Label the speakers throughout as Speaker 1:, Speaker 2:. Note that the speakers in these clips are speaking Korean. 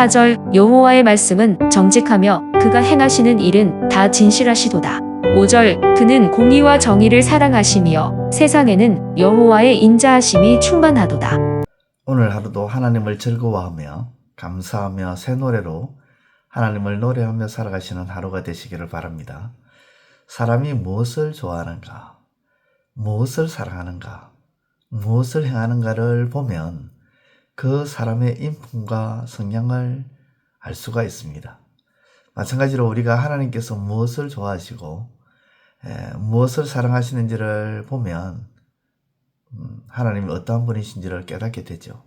Speaker 1: 4절 여호와의 말씀은 정직하며 그가 행하시는 일은 다 진실하시도다. 5절 그는 공의와 정의를 사랑하시며 세상에는 여호와의 인자하심이 충만하도다.
Speaker 2: 오늘 하루도 하나님을 즐거워하며 감사하며 새 노래로 하나님을 노래하며 살아가시는 하루가 되시기를 바랍니다. 사람이 무엇을 좋아하는가, 무엇을 사랑하는가, 무엇을 행하는가를 보면 그 사람의 인품과 성향을 알 수가 있습니다. 마찬가지로 우리가 하나님께서 무엇을 좋아하시고 에, 무엇을 사랑하시는지를 보면 음, 하나님이 어떠한 분이신지를 깨닫게 되죠.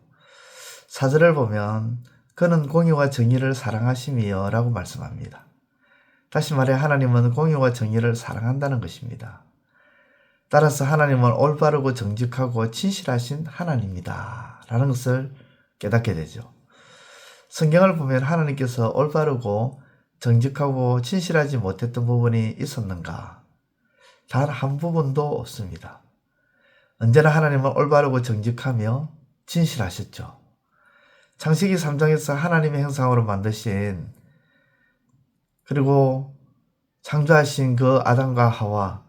Speaker 2: 사절을 보면 그는 공의와 정의를 사랑하심이여 라고 말씀합니다. 다시 말해 하나님은 공의와 정의를 사랑한다는 것입니다. 따라서 하나님은 올바르고 정직하고 진실하신 하나님이다 라는 것을 깨닫게 되죠. 성경을 보면 하나님께서 올바르고 정직하고 진실하지 못했던 부분이 있었는가? 단 한 부분도 없습니다. 언제나 하나님은 올바르고 정직하며 진실하셨죠. 창세기 3장에서 하나님의 형상으로 만드신 그리고 창조하신 그 아담과 하와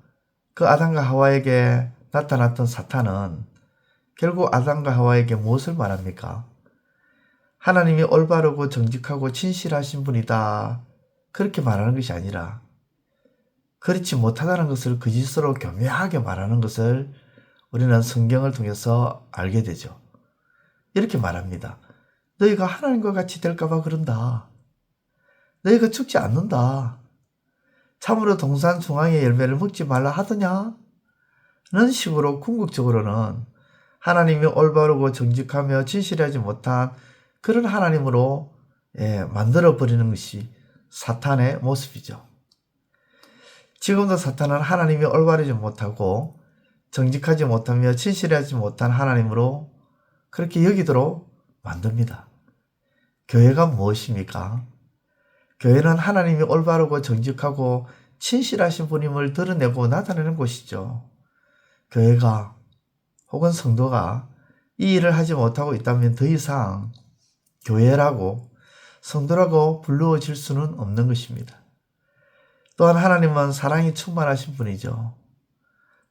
Speaker 2: 그 아담과 하와에게 나타났던 사탄은 결국 아담과 하와에게 무엇을 말합니까? 하나님이 올바르고 정직하고 진실하신 분이다. 그렇게 말하는 것이 아니라 그렇지 못하다는 것을 거짓으로 교묘하게 말하는 것을 우리는 성경을 통해서 알게 되죠. 이렇게 말합니다. 너희가 하나님과 같이 될까봐 그런다. 너희가 죽지 않는다. 참으로 동산 중앙의 열매를 먹지 말라 하더냐? 는 식으로 궁극적으로는 하나님이 올바르고 정직하며 진실하지 못한 그런 하나님으로 예, 만들어버리는 것이 사탄의 모습이죠. 지금도 사탄은 하나님이 올바르지 못하고 정직하지 못하며 진실하지 못한 하나님으로 그렇게 여기도록 만듭니다. 교회가 무엇입니까? 교회는 하나님이 올바르고 정직하고 진실하신 분임을 드러내고 나타내는 곳이죠. 교회가 혹은 성도가 이 일을 하지 못하고 있다면 더 이상 교회라고 성도라고 불러질 수는 없는 것입니다. 또한 하나님은 사랑이 충만하신 분이죠.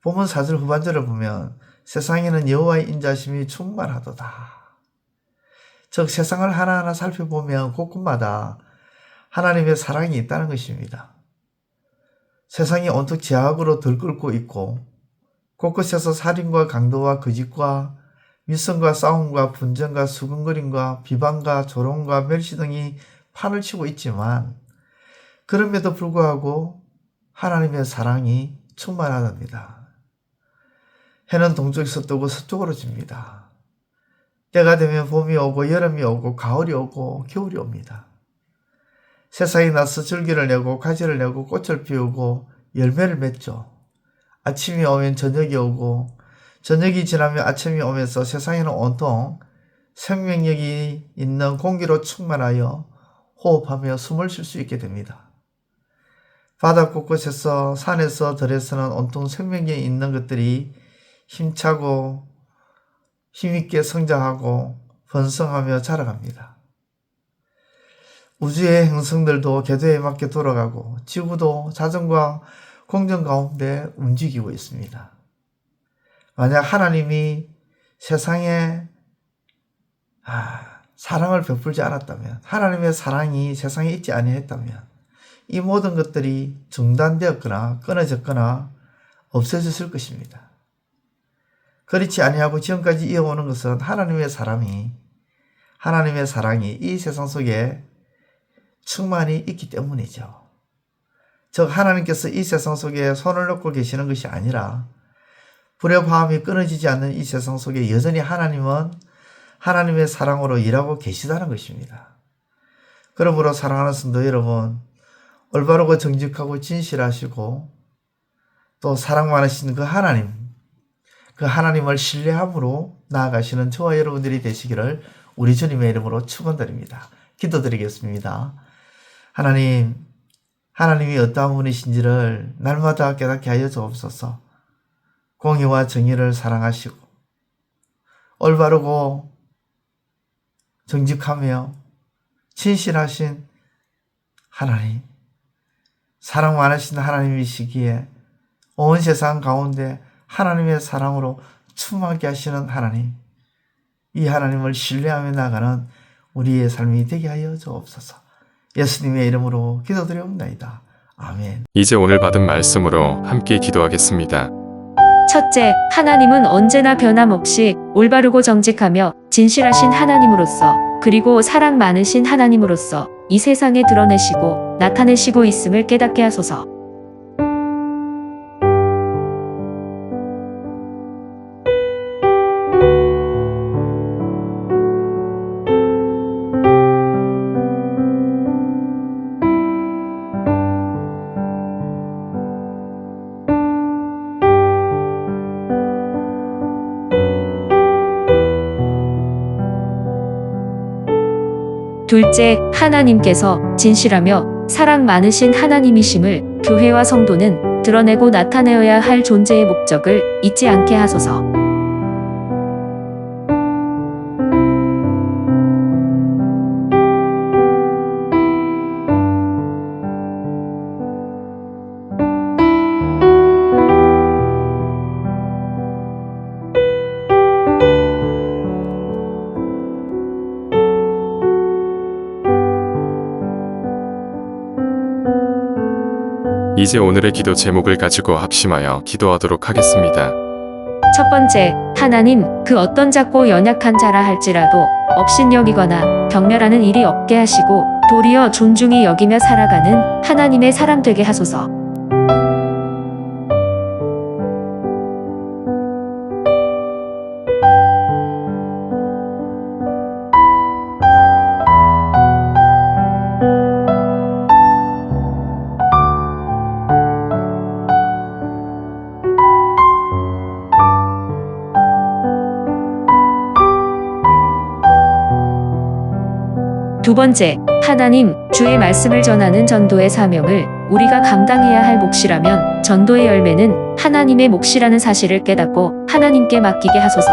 Speaker 2: 본문 4절 후반절을 보면 세상에는 여호와의 인자심이 충만하도다. 즉 세상을 하나하나 살펴보면 곳곳마다 하나님의 사랑이 있다는 것입니다. 세상이 온통 제약으로 들끓고 있고 곳곳에서 살인과 강도와 거짓과 미성과 싸움과 분쟁과 수근거림과 비방과 조롱과 멸시 등이 판을 치고 있지만 그럼에도 불구하고 하나님의 사랑이 충만하답니다. 해는 동쪽에서 뜨고 서쪽으로 집니다. 때가 되면 봄이 오고 여름이 오고 가을이 오고 겨울이 옵니다. 새싹이 나서 줄기를 내고 가지를 내고 꽃을 피우고 열매를 맺죠. 아침이 오면 저녁이 오고 저녁이 지나면 아침이 오면서 세상에는 온통 생명력이 있는 공기로 충만하여 호흡하며 숨을 쉴 수 있게 됩니다. 바다 곳곳에서 산에서 들에서는 온통 생명력이 있는 것들이 힘차고 힘있게 성장하고 번성하며 자라갑니다. 우주의 행성들도 궤도에 맞게 돌아가고 지구도 자전과 공정 가운데 움직이고 있습니다. 만약 하나님이 세상에 아, 사랑을 베풀지 않았다면 하나님의 사랑이 세상에 있지 아니했다면 이 모든 것들이 중단되었거나 끊어졌거나 없어졌을 것입니다. 그렇지 아니하고 지금까지 이어오는 것은 하나님의 사람이 하나님의 사랑이 이 세상 속에 충만히 있기 때문이죠. 즉 하나님께서 이 세상 속에 손을 놓고 계시는 것이 아니라 불의 화음이 끊어지지 않는 이 세상 속에 여전히 하나님은 하나님의 사랑으로 일하고 계시다는 것입니다. 그러므로 사랑하는 성도 여러분, 올바르고 정직하고 진실하시고 또 사랑 많으신 그 하나님, 그 하나님을 신뢰함으로 나아가시는 저와 여러분들이 되시기를 우리 주님의 이름으로 축원드립니다. 기도드리겠습니다. 하나님, 하나님이 어떠한 분이신지를 날마다 깨닫게 하여 주옵소서. 공의와 정의를 사랑하시고 올바르고 정직하며 진실하신 하나님, 사랑 많으신 하나님이시기에 온 세상 가운데 하나님의 사랑으로 충만하게 하시는 하나님, 이 하나님을 신뢰하며 나가는 우리의 삶이 되게 하여 주옵소서. 예수님의 이름으로 기도드리옵나이다. 아멘.
Speaker 3: 이제 오늘 받은 말씀으로 함께 기도하겠습니다.
Speaker 1: 첫째, 하나님은 언제나 변함없이 올바르고 정직하며 진실하신 하나님으로서 그리고 사랑 많으신 하나님으로서 이 세상에 드러내시고 나타내시고 있음을 깨닫게 하소서. 둘째, 하나님께서 진실하며 사랑 많으신 하나님이심을 교회와 성도는 드러내고 나타내어야 할 존재의 목적을 잊지 않게 하소서.
Speaker 3: 이제 오늘의 기도 제목을 가지고 합심하여 기도하도록 하겠습니다.
Speaker 1: 첫 번째, 하나님, 그 어떤 작고 연약한 자라 할지라도 업신여기거나 경멸하는 일이 없게 하시고 도리어 존중히 여기며 살아가는 하나님의 사람 되게 하소서. 두 번째, 하나님, 주의 말씀을 전하는 전도의 사명을 우리가 감당해야 할 몫이라면 전도의 열매는 하나님의 몫이라는 사실을 깨닫고 하나님께 맡기게 하소서.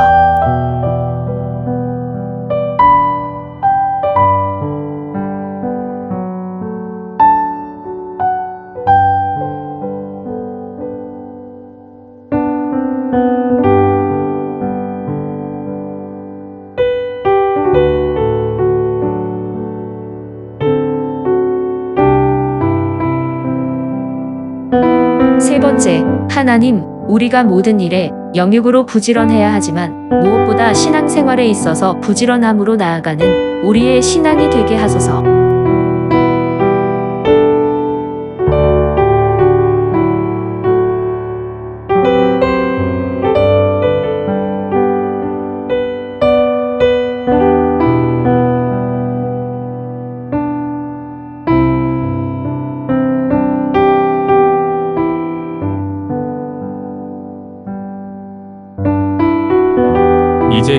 Speaker 1: 하나님, 우리가 모든 일에 영육으로 부지런해야 하지만 무엇보다 신앙생활에 있어서 부지런함으로 나아가는 우리의 신앙이 되게 하소서.